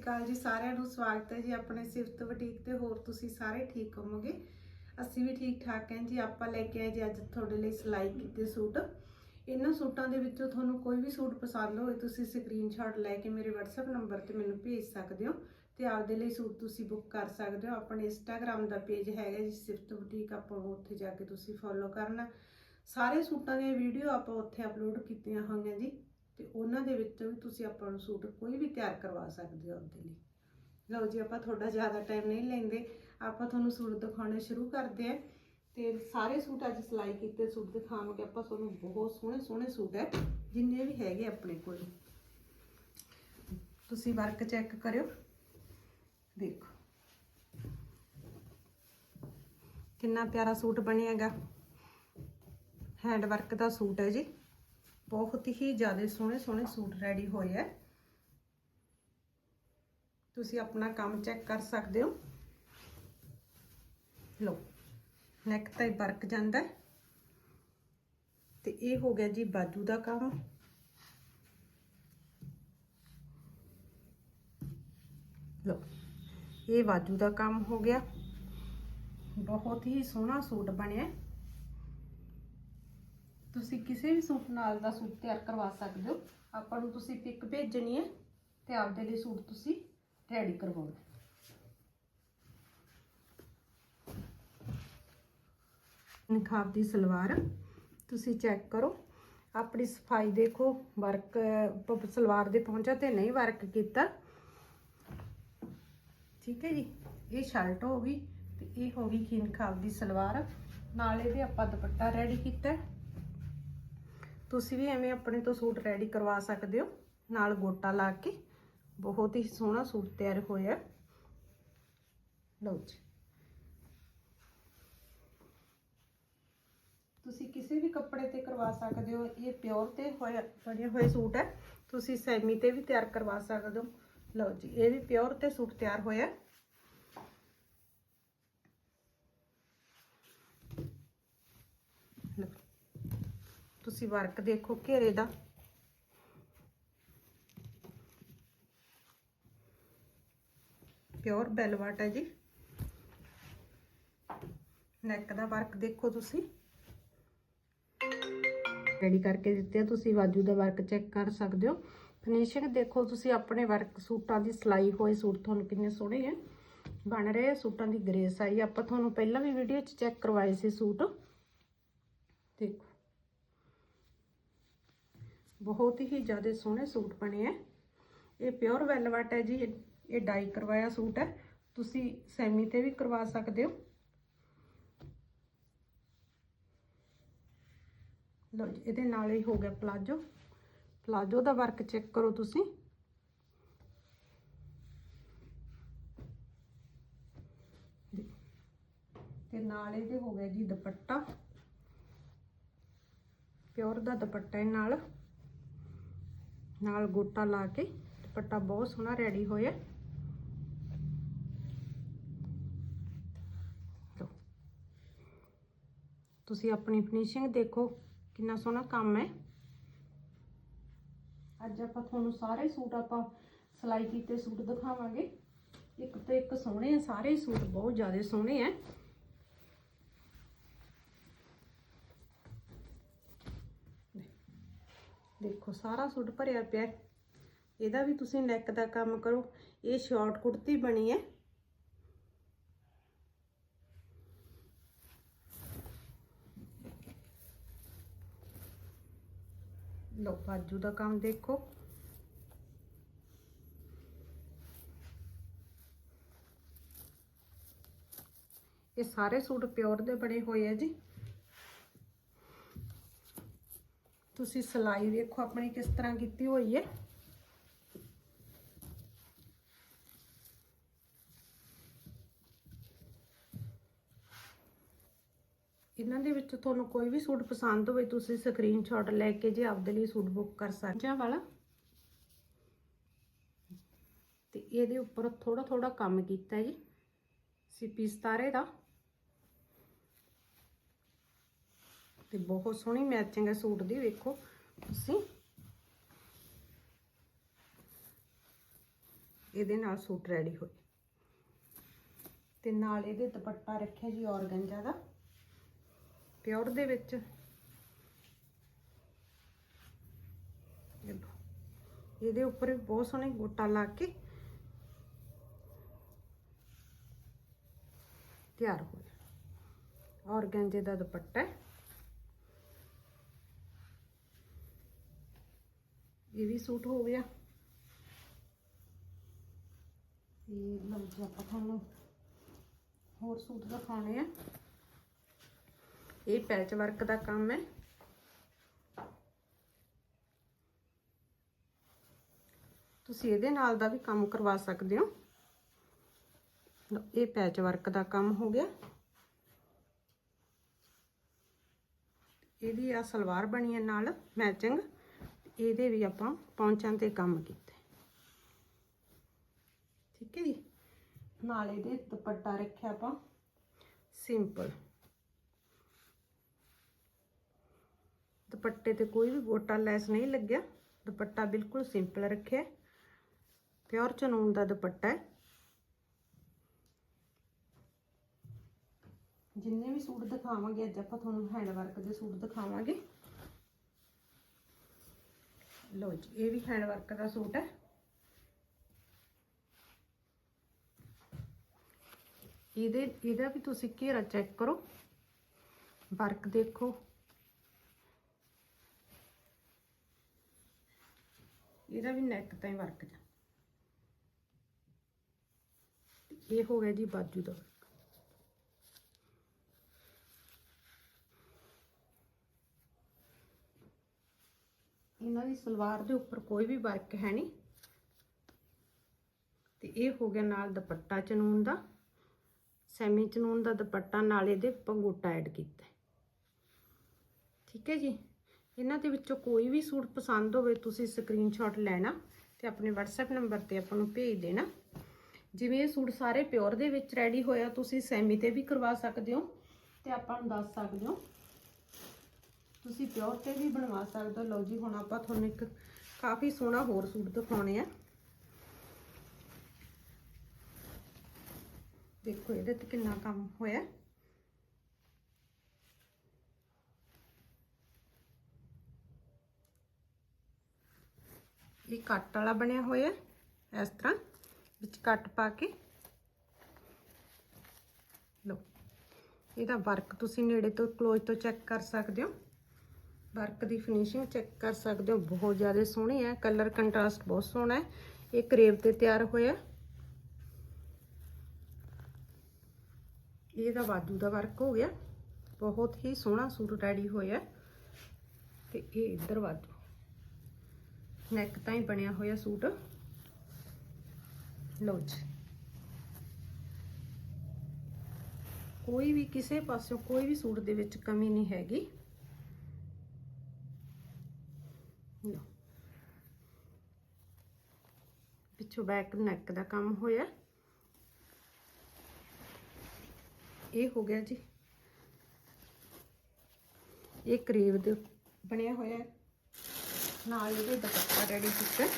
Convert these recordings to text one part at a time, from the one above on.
ਸ਼੍ਰੀ ਅਕਾਲ ਜੀ ਸਾਰਿਆਂ ਨੂੰ ਸਵਾਗਤ ਹੈ ਜੀ ਆਪਣੇ ਸਿਫਤ ਬੁਟੀਕ ਤੇ। ਹੋਰ ਤੁਸੀਂ ਸਾਰੇ ਠੀਕ ਹੋਵੋਗੇ? ਅਸੀਂ ਵੀ ਠੀਕ ਠਾਕ ਹਾਂ ਜੀ। ਆਪਾਂ ਲੈ ਕੇ ਆਏ ਜੀ ਅੱਜ ਤੁਹਾਡੇ ਲਈ ਸਿਲਾਈ ਕੀਤੇ ਸੂਟ। ਇਹਨਾਂ ਸੂਟਾਂ ਦੇ ਵਿੱਚੋਂ ਤੁਹਾਨੂੰ ਕੋਈ ਵੀ ਸੂਟ ਪਸੰਦ ਹੋਵੇ ਤੁਸੀਂ ਸਕਰੀਨਸ਼ਾਟ ਲੈ ਕੇ ਮੇਰੇ WhatsApp ਨੰਬਰ ਤੇ ਮੈਨੂੰ ਭੇਜ ਸਕਦੇ ਹੋ ਤੇ ਆਪਦੇ ਲਈ ਸੂਟ ਤੁਸੀਂ ਬੁੱਕ ਕਰ ਸਕਦੇ ਹੋ। ਆਪਣੇ ਇੰਸਟਾਗ੍ਰam ਦਾ ਪੇਜ ਹੈਗਾ ਜੀ, ਸਿਫਤ ਬੁਟੀਕ। ਆਪਾਂ ਉੱਥੇ ਜਾ ਕੇ ਤੁਸੀਂ ਫੋਲੋ ਕਰਨਾ। ਸਾਰੇ ਸੂਟਾਂ ਦੀਆਂ ਵੀਡੀਓ ਆਪਾਂ ਉੱਥੇ ਅਪਲੋਡ ਕੀਤੀਆਂ ਹੋਈਆਂ ਜੀ। ਤੇ ਉਹਨਾਂ ਦੇ ਵਿੱਚੋਂ ਵੀ ਤੁਸੀਂ ਆਪਾਂ ਨੂੰ ਸੂਟ ਕੋਈ ਵੀ ਤਿਆਰ ਕਰਵਾ ਸਕਦੇ ਹੋ ਆਪਦੇ ਲਈ। ਲਓ ਜੀ, ਆਪਾਂ ਤੁਹਾਡਾ ਜ਼ਿਆਦਾ ਟਾਈਮ ਨਹੀਂ ਲੈਂਦੇ। ਆਪਾਂ ਤੁਹਾਨੂੰ ਸੂਟ ਦਿਖਾਉਣੇ ਸ਼ੁਰੂ ਕਰਦੇ ਹਾਂ। ਤੇ ਸਾਰੇ ਸੂਟ ਅੱਜ ਸਿਲਾਈ ਕੀਤੇ, ਸੂਟ ਦਿਖਾਵਾਂਗੇ ਆਪਾਂ ਤੁਹਾਨੂੰ। ਬਹੁਤ ਸੋਹਣੇ ਸੋਹਣੇ ਸੂਟ ਹੈ, ਜਿੰਨੇ ਵੀ ਹੈਗੇ ਆਪਣੇ ਕੋਲ। ਤੁਸੀਂ ਵਰਕ ਚੈੱਕ ਕਰਿਓ। ਦੇਖੋ। ਕਿੰਨਾ ਪਿਆਰਾ ਸੂਟ ਬਣਿਆਗਾ ਹੈਂਡ ਵਰਕ ਦਾ ਸੂਟ ਹੈ ਜੀ। ਬਹੁਤ ਹੀ ਜ਼ਿਆਦਾ ਸੋਹਣੇ ਸੋਹਣੇ ਸੂਟ ਰੈਡੀ ਹੋਏ ਆ। ਤੁਸੀਂ ਆਪਣਾ ਕੰਮ ਚੈੱਕ ਕਰ ਸਕਦੇ ਹੋ। ਲੋ ਨੈਕ ਤੇ ਵਰਕ ਜਾਂਦਾ ਹੈ। ਤੇ ਇਹ ਹੋ ਗਿਆ ਜੀ ਬਾਜੂ ਦਾ ਕੰਮ। ਲੋ ਇਹ ਬਾਜੂ ਦਾ ਕੰਮ ਹੋ ਗਿਆ। ਬਹੁਤ ਹੀ ਸੋਹਣਾ ਸੂਟ ਬਣਿਆ। ਤੁਸੀਂ ਕਿਸੇ ਵੀ ਸੂਟ ਨਾਲ ਦਾ ਸੂਟ ਤਿਆਰ ਕਰਵਾ ਸਕਦੇ ਹੋ। ਆਪਾਂ ਨੂੰ ਤੁਸੀਂ ਪਿਕ ਭੇਜਣੀ ਹੈ ਤੇ ਆਪਦੇ ਲਈ ਸੂਟ ਤੁਸੀਂ ਰੈਡੀ ਕਰਵਾਉਣਾ ਨਿਖਾਬ ਦੀ ਸਲਵਾਰ ਤੁਸੀਂ ਚੈੱਕ ਕਰੋ। ਆਪਣੀ ਸਫ਼ਾਈ ਦੇਖੋ ਵਰਕ ਸਲਵਾਰ ਦੇ ਪਹੁੰਚਾ ਤੇ ਨਹੀਂ ਵਰਕ ਕੀਤਾ। ਠੀਕ ਹੈ ਜੀ, ਇਹ ਸ਼ਰਟ ਹੋ ਗਈ ਤੇ ਇਹ ਹੋ ਗਈ ਖੀਨ ਖਾਬ ਦੀ ਸਲਵਾਰ। ਨਾਲ ਇਹਦੇ ਆਪਾਂ ਦੁਪੱਟਾ ਰੈਡੀ ਕੀਤਾ ਤੁਸੀਂ ਵੀ ਐਵੇਂ ਆਪਣੇ ਤੋਂ ਸੂਟ ਰੈਡੀ ਕਰਵਾ ਸਕਦੇ ਹੋ। ਨਾਲ ਗੋਟਾ ਲਾ ਕੇ। ਬਹੁਤ ਹੀ ਸੋਹਣਾ ਸੂਟ ਤਿਆਰ ਹੋਇਆ। ਲਓ ਜੀ। ਤੁਸੀਂ ਕਿਸੇ ਵੀ ਕੱਪੜੇ ਤੇ ਕਰਵਾ ਸਕਦੇ ਹੋ। ਇਹ ਪਿਓਰ ਤੇ ਹੋਇਆ ਬਣੇ ਹੋਏ ਸੂਟ ਹੈ। ਤੁਸੀਂ ਸੈਮੀ ਤੇ ਵੀ ਤਿਆਰ ਕਰਵਾ ਸਕਦੇ ਹੋ। ਲਓ ਜੀ, ਇਹ ਵੀ ਪਿਓਰ ਤੇ ਸੂਟ ਤਿਆਰ ਹੋਇਆ ਲਓ ਤੁਸੀਂ ਵਰਕ ਦੇਖੋ ਘੇਰੇ ਦਾ। ਪਿਓਰ ਬੈਲਵਾਟ ਹੈ ਜੀ। ਨੈਕ ਦਾ ਵਰਕ ਦੇਖੋ ਤੁਸੀਂ। ਰੈਡੀ ਕਰਕੇ ਦਿੱਤੇ ਆ, ਤੁਸੀਂ ਬਾਜੂ ਦਾ ਵਰਕ ਚੈੱਕ ਕਰ ਸਕਦੇ ਹੋ। ਫਿਨਿਸ਼ਿੰਗ ਦੇਖੋ ਤੁਸੀਂ ਆਪਣੇ ਵਰਕ ਸੂਟਾਂ ਦੀ ਸਿਲਾਈ ਹੋਏ ਸੂਟ ਤੁਹਾਨੂੰ ਕਿੰਨੇ ਸੋਹਣੇ ਹੈ। ਬਣ ਰਹੇ ਸੂਟਾਂ ਦੀ ਗ੍ਰੇਸ ਆਈ। ਆਪਾਂ ਤੁਹਾਨੂੰ ਪਹਿਲਾਂ ਵੀ ਵੀਡੀਓ 'ਚ ਚੈੱਕ ਕਰਵਾਏ ਸੀ ਸੂਟ। ਦੇਖੋ। ਬਹੁਤ ਹੀ ਜ਼ਿਆਦਾ ਸੋਹਣੇ ਸੂਟ ਬਣੇ ਆ ਇਹ ਪਿਓਰ ਵੈਲਵਟ ਹੈ ਜੀ, ਇਹ- ਇਹ ਡਾਈ ਕਰਵਾਇਆ ਸੂਟ ਹੈ ਤੁਸੀਂ ਸੈਮੀ ਤੇ ਵੀ ਕਰਵਾ ਸਕਦੇ ਹੋ। ਲਓ ਜੀ, ਇਹਦੇ ਨਾਲ ਹੀ ਹੋ ਗਿਆ ਪਲਾਜੋ ਪਲਾਜੋ ਦਾ ਵਰਕ ਚੈੱਕ ਕਰੋ ਤੁਸੀਂ। ਤੇ ਨਾਲ ਇਹਦੇ ਹੋ ਗਿਆ ਜੀ ਦੁਪੱਟਾ। ਪਿਓਰ ਦਾ ਦੁਪੱਟਾ ਇਹ ਨਾਲ। ਨਾਲ ਗੋਟਾ ਲਾ ਕੇ ਦੁਪੱਟਾ ਬਹੁਤ ਸੋਹਣਾ ਰੈਡੀ ਹੋਇਆ। ਤੁਸੀਂ ਆਪਣੀ ਫਿਨਿਸ਼ਿੰਗ ਦੇਖੋ, ਕਿੰਨਾ ਸੋਹਣਾ ਕੰਮ ਹੈ। ਅੱਜ ਆਪਾਂ ਤੁਹਾਨੂੰ ਸਾਰੇ ਸੂਟ ਆਪਾਂ ਸਿਲਾਈ ਕੀਤੇ ਸੂਟ ਦਿਖਾਵਾਂਗੇ। ਇੱਕ ਤੋਂ ਇੱਕ ਸੋਹਣੇ ਆ, ਸਾਰੇ ਸੂਟ ਬਹੁਤ ਜ਼ਿਆਦਾ ਸੋਹਣੇ ਆ। ਦੇਖੋ, ਸਾਰਾ ਸੂਟ ਭਰਿਆ ਪਿਆ ਇਹਦਾ ਵੀ ਤੁਸੀਂ ਨੈਕ ਦਾ ਕੰਮ ਕਰੋ। ਇਹ ਸ਼ਾਰਟ ਕੁੜਤੀ ਬਣੀ ਹੈ। ਲੋ ਬਾਜੂ ਦਾ ਕੰਮ ਦੇਖੋ। ਇਹ ਸਾਰੇ ਸੂਟ ਪਿਓਰ ਦੇ ਬਣੇ ਹੋਏ ਆ ਜੀ। ਤੁਸੀਂ ਸਿਲਾਈ ਵੇਖੋ ਆਪਣੀ ਕਿਸ ਤਰ੍ਹਾਂ ਕੀਤੀ ਹੋਈ ਹੈ। ਇਹਨਾਂ ਦੇ ਵਿੱਚ ਤੁਹਾਨੂੰ ਕੋਈ ਵੀ ਸੂਟ ਪਸੰਦ ਹੋਵੇ, ਤੁਸੀਂ ਸਕਰੀਨਸ਼ਾਟ ਲੈ ਕੇ ਜੇ ਆਪਦੇ ਲਈ ਸੂਟ ਬੁੱਕ ਕਰ ਸਕਦੇ ਹੋ। ਵਾਲਾ। ਤੇ ਇਹਦੇ ਉੱਪਰ ਥੋੜਾ ਥੋੜਾ ਕੰਮ ਕੀਤਾ ਜੀ। ਸੀ ਸਿੱਪੀ ਸਤਾਰੇ ਦਾ। ਤੇ ਬਹੁਤ ਸੋਹਣੀ ਮੈਚਿੰਗ ਹੈ ਸੂਟ ਦੀ, ਵੇਖੋ ਤੁਸੀਂ। ਇਹਦੇ ਨਾਲ ਸੂਟ ਰੈਡੀ ਹੋਏ। ਤੇ ਨਾਲ ਇਹਦੇ ਦੁਪੱਟਾ ਰੱਖਿਆ ਜੀ ਔਰਗੰਜਾ ਦਾ ਪਿਓਰ ਦੇ ਵਿੱਚ। ਇਹਦੇ ਉੱਪਰ ਬਹੁਤ ਸੋਹਣੇ ਗੋਟਾ ਲਾ ਕੇ ਤਿਆਰ ਹੋਇਆ ਔਰਗੰਜੇ ਦਾ ਦੁਪੱਟਾ ਇਹ ਵੀ ਸੂਟ ਹੋ ਗਿਆ। ਇਹ ਲਓ ਜੀ ਆਪਾਂ ਤੁਹਾਨੂੰ ਹੋਰ ਸੂਟ ਦਿਖਾਉਣੇ ਆ। ਇਹ ਪੈਚ ਵਰਕ ਦਾ ਕੰਮ ਹੈ। ਤੁਸੀਂ ਇਹਦੇ ਨਾਲ ਦਾ ਵੀ ਕੰਮ ਕਰਵਾ ਸਕਦੇ ਹੋ। ਇਹ ਪੈਚ ਵਰਕ ਦਾ ਕੰਮ ਹੋ ਗਿਆ। ਇਹਦੀ ਆ ਸਲਵਾਰ ਬਣੀ ਹੈ ਨਾਲ ਮੈਚਿੰਗ ਇਹਦੇ ਵੀ ਆਪਾਂ ਪੌਂਚਾਂ ਤੇ ਕੰਮ ਕੀਤਾ। ਠੀਕ ਹੈ ਜੀ? ਨਾਲ ਇਹਦੇ ਦੁਪੱਟਾ ਰੱਖਿਆ ਆਪਾਂ। ਸਿੰਪਲ। ਦੁਪੱਟੇ ਤੇ ਕੋਈ ਵੀ ਗੋਟਾ ਲੈਸ ਨਹੀਂ ਲੱਗਿਆ। ਦੁਪੱਟਾ ਬਿਲਕੁਲ ਸਿੰਪਲ ਰੱਖਿਆ। ਪਿਓਰ ਚਨੂਨ ਦਾ ਦੁਪੱਟਾ ਹੈ। ਜਿੰਨੇ ਵੀ ਸੂਟ ਦਿਖਾਵਾਂਗੇ, ਅੱਜ ਆਪਾਂ ਤੁਹਾਨੂੰ ਹੈਂਡ ਵਰਕ ਦੇ ਸੂਟ ਦਿਖਾਵਾਂਗੇ। ਲੋ ਜੀ, ਇਹ ਵੀ ਹੈਂਡ ਵਰਕ ਦਾ ਸੂਟ ਹੈ। ਇਹਦੇ, ਇਹਦਾ ਵੀ ਤੁਸੀਂ ਘੇਰਾ ਚੈੱਕ ਕਰੋ। ਵਰਕ ਦੇਖੋ। ਇਹਦਾ ਵੀ ਨੈਕ ਤਾਂ ਹੀ ਵਰਕ ਜਾ। ਇਹ ਹੋ ਗਿਆ ਜੀ ਬਾਜੂ ਦਾ। ਇਹਨਾਂ ਦੀ ਸਲਵਾਰ ਦੇ ਉੱਪਰ ਕੋਈ ਵੀ ਵਰਕ ਹੈ ਨਹੀਂ। ਤੇ ਇਹ ਹੋ ਗਿਆ ਨਾਲ ਦੁਪੱਟਾ ਚਨੂਨ ਦਾ, ਸੈਮੀ ਚਨੂਨ ਦਾ ਦੁਪੱਟਾ, ਨਾਲ ਇਹਦੇ ਪੰਗੋਟਾ ਐਡ ਕੀਤਾ। ਠੀਕ ਹੈ ਜੀ? ਇਹਨਾਂ ਦੇ ਵਿੱਚੋਂ ਕੋਈ ਵੀ ਸੂਟ ਪਸੰਦ ਹੋਵੇ, ਤੁਸੀਂ ਸਕਰੀਨਸ਼ਾਟ ਲੈਣਾ ਤੇ ਆਪਣੇ WhatsApp ਨੰਬਰ ਤੇ ਆਪਾਂ ਨੂੰ ਭੇਜ ਦੇਣਾ। ਜਿਵੇਂ ਇਹ ਸੂਟ ਸਾਰੇ ਪਿਓਰ ਦੇ ਵਿੱਚ ਰੈਡੀ ਹੋਇਆ, ਤੁਸੀਂ ਸੈਮੀ ਤੇ ਵੀ ਕਰਵਾ ਸਕਦੇ ਹੋ ਤੇ ਆਪਾਂ ਨੂੰ ਦੱਸ ਸਕਦੇ ਹੋ। ਤੁਸੀਂ ਪਿਓਰ ਤੇ ਵੀ ਬਣਵਾ ਸਕਦੇ ਹੋ। ਲਓ ਜੀ, ਹੁਣ ਆਪਾਂ ਤੁਹਾਨੂੰ ਇੱਕ ਕਾਫੀ ਸੋਹਣਾ ਹੋਰ ਸੂਟ ਦਿਖਾਉਣੇ ਆ। ਦੇਖੋ ਇਹਦੇ ਤੇ ਕਿੰਨਾ ਕੰਮ ਹੋਇਆ। ਇਹ ਕੱਟ ਵਾਲਾ ਬਣਿਆ ਹੋਇਆ ਇਸ ਤਰ੍ਹਾਂ ਵਿੱਚ ਕੱਟ ਪਾ ਕੇ। ਲਓ, ਇਹਦਾ ਵਰਕ ਤੁਸੀਂ ਨੇੜੇ ਤੋਂ ਕਲੋਜ਼ ਤੋਂ ਚੈੱਕ ਕਰ ਸਕਦੇ ਹੋ। ਵਰਕ ਦੀ ਫਿਨਿਸ਼ਿੰਗ ਚੈੱਕ ਕਰ ਸਕਦੇ ਹੋ। ਬਹੁਤ ਜ਼ਿਆਦਾ ਸੋਹਣੀ ਹੈ। ਕਲਰ ਕੰਟਰਾਸਟ ਬਹੁਤ ਸੋਹਣਾ ਹੈ। ਇਹ ਕਰੇਵ ਤੇ ਤਿਆਰ ਹੋਇਆ। ਇਹਦਾ ਬਾਜੂ ਦਾ ਵਰਕ ਹੋ ਗਿਆ। ਬਹੁਤ ਹੀ ਸੋਹਣਾ ਸੂਟ ਰੈਡੀ ਹੋਇਆ। ਤੇ ਇਹ ਇੱਧਰ ਬਾਜੂ ਨੈਕ ਤਾਂ ਹੀ ਬਣਿਆ ਹੋਇਆ ਸੂਟ। ਲਓ ਜੀ। ਕੋਈ ਵੀ ਕਿਸੇ ਪਾਸਿਓਂ ਕੋਈ ਵੀ ਸੂਟ ਦੇ ਵਿੱਚ ਕਮੀ ਨਹੀਂ ਹੈਗੀ ਲਓ ਪਿੱਛੋਂ ਬੈਕ ਨੈਕ ਦਾ ਕੰਮ ਹੋਇਆ। ਇਹ ਹੋ ਗਿਆ ਜੀ। ਇਹ ਕਰੀਬ ਦੇ ਬਣਿਆ ਹੋਇਆ ਨਾਲ ਇਹਦੇ ਦੁਪੱਟਾ ਰੈਡੀ ਕੀਤਾ ਹੈ।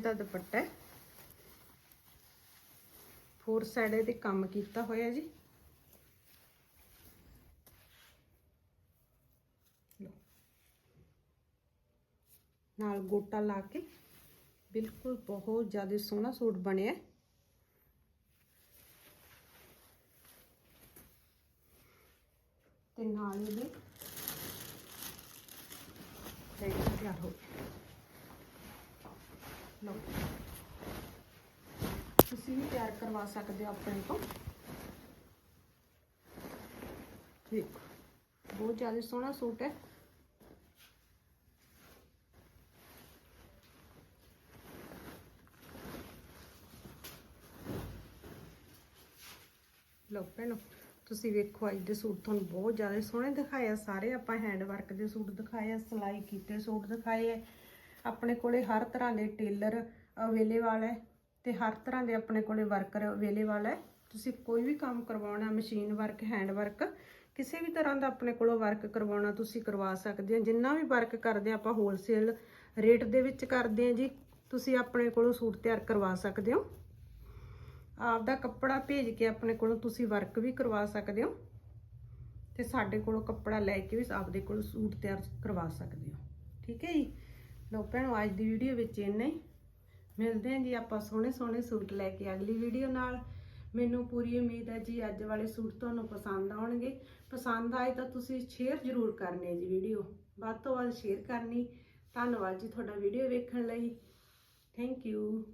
ਦਾ ਦੁਪੱਟਾ ਹੈ। ਫੋਰ ਸਾਈਡ ਇਹਦੇ ਕੰਮ ਕੀਤਾ ਹੋਇਆ ਜੀ। ਨਾਲ ਗੋਟਾ ਲਾ ਕੇ ਬਿਲਕੁਲ ਬਹੁਤ ਜ਼ਿਆਦਾ ਸੋਹਣਾ ਸੂਟ ਬਣਿਆ ਹੈ। ਤੇ ਨਾਲ ਇਹਦੇ ਰੈਡੀ ਤਿਆਰ ਹੋ ਗਿਆ ਲਓ ਤੁਸੀਂ ਵੀ ਤਿਆਰ ਕਰਵਾ ਸਕਦੇ ਹੋ ਆਪਣੇ ਤੋਂ ਦੇਖੋ ਬਹੁਤ ਜ਼ਿਆਦਾ ਸੋਹਣਾ ਸੂਟ ਹੈ ਲਓ ਭੈਣੋ, ਤੁਸੀਂ ਵੇਖੋ ਅੱਜ ਦੇ ਸੂਟ ਤੁਹਾਨੂੰ ਬਹੁਤ ਜ਼ਿਆਦਾ ਸੋਹਣੇ ਦਿਖਾਏ ਆ। ਸਾਰੇ ਆਪਾਂ ਹੈਂਡ ਵਰਕ ਦੇ ਸੂਟ ਦਿਖਾਏ ਆ, ਸਿਲਾਈ ਕੀਤੇ ਸੂਟ ਦਿਖਾਏ ਆ। ਆਪਣੇ ਕੋਲੇ ਹਰ ਤਰ੍ਹਾਂ ਦੇ ਟੇਲਰ ਅਵੇਲੇਬਲ ਹੈ ਤੇ ਹਰ ਤਰ੍ਹਾਂ ਦੇ ਆਪਣੇ ਕੋਲੇ ਵਰਕਰ ਅਵੇਲੇਬਲ ਹੈ। ਤੁਸੀਂ ਕੋਈ ਵੀ ਕੰਮ ਕਰਵਾਉਣਾ ਮਸ਼ੀਨ ਵਰਕ ਹੈਂਡ ਵਰਕ ਕਿਸੇ ਵੀ ਤਰ੍ਹਾਂ ਦਾ ਆਪਣੇ ਕੋਲੋਂ ਵਰਕ ਕਰਵਾਉਣਾ, ਤੁਸੀਂ ਕਰਵਾ ਸਕਦੇ ਹੋ। ਜਿੰਨਾ ਵੀ ਵਰਕ ਕਰਦੇ ਆ, ਆਪਾਂ ਹੋਲਸੇਲ ਰੇਟ ਦੇ ਵਿੱਚ ਕਰਦੇ ਆ ਜੀ। ਤੁਸੀਂ ਆਪਣੇ ਕੋਲੋਂ ਸੂਟ ਤਿਆਰ ਕਰਵਾ ਸਕਦੇ ਹੋ। ਆਪਦਾ ਕੱਪੜਾ ਭੇਜ ਕੇ ਆਪਣੇ ਕੋਲੋਂ ਤੁਸੀਂ ਵਰਕ ਵੀ ਕਰਵਾ ਸਕਦੇ ਹੋ ਤੇ ਸਾਡੇ ਕੋਲੋਂ ਕੱਪੜਾ ਲੈ ਕੇ ਵੀ ਆਪਦੇ ਕੋਲੋਂ ਸੂਟ ਤਿਆਰ ਕਰਵਾ ਸਕਦੇ ਹੋ। ਠੀਕ ਹੈ ਜੀ? ਲੋ ਭੈਣੋ, ਅੱਜ ਦੀ ਵੀਡੀਓ ਵਿੱਚ ਇੰਨਾ ਹੀ। ਮਿਲਦੇ ਹਾਂ ਜੀ ਆਪਾਂ ਸੋਹਣੇ ਸੋਹਣੇ ਸੂਟ ਲੈ ਕੇ ਅਗਲੀ ਵੀਡੀਓ ਨਾਲ। ਮੈਨੂੰ ਪੂਰੀ ਉਮੀਦ ਹੈ ਜੀ ਅੱਜ ਵਾਲੇ ਸੂਟ ਤੁਹਾਨੂੰ ਪਸੰਦ ਆਉਣਗੇ। ਪਸੰਦ ਆਏ ਤਾਂ ਤੁਸੀਂ ਸ਼ੇਅਰ ਜ਼ਰੂਰ ਕਰਨੀ ਹੈ ਜੀ ਵੀਡੀਓ ਵੱਧ ਤੋਂ ਵੱਧ ਸ਼ੇਅਰ ਕਰਨੀ। ਧੰਨਵਾਦ ਜੀ ਤੁਹਾਡਾ ਵੀਡੀਓ ਵੇਖਣ ਲਈ। Thank you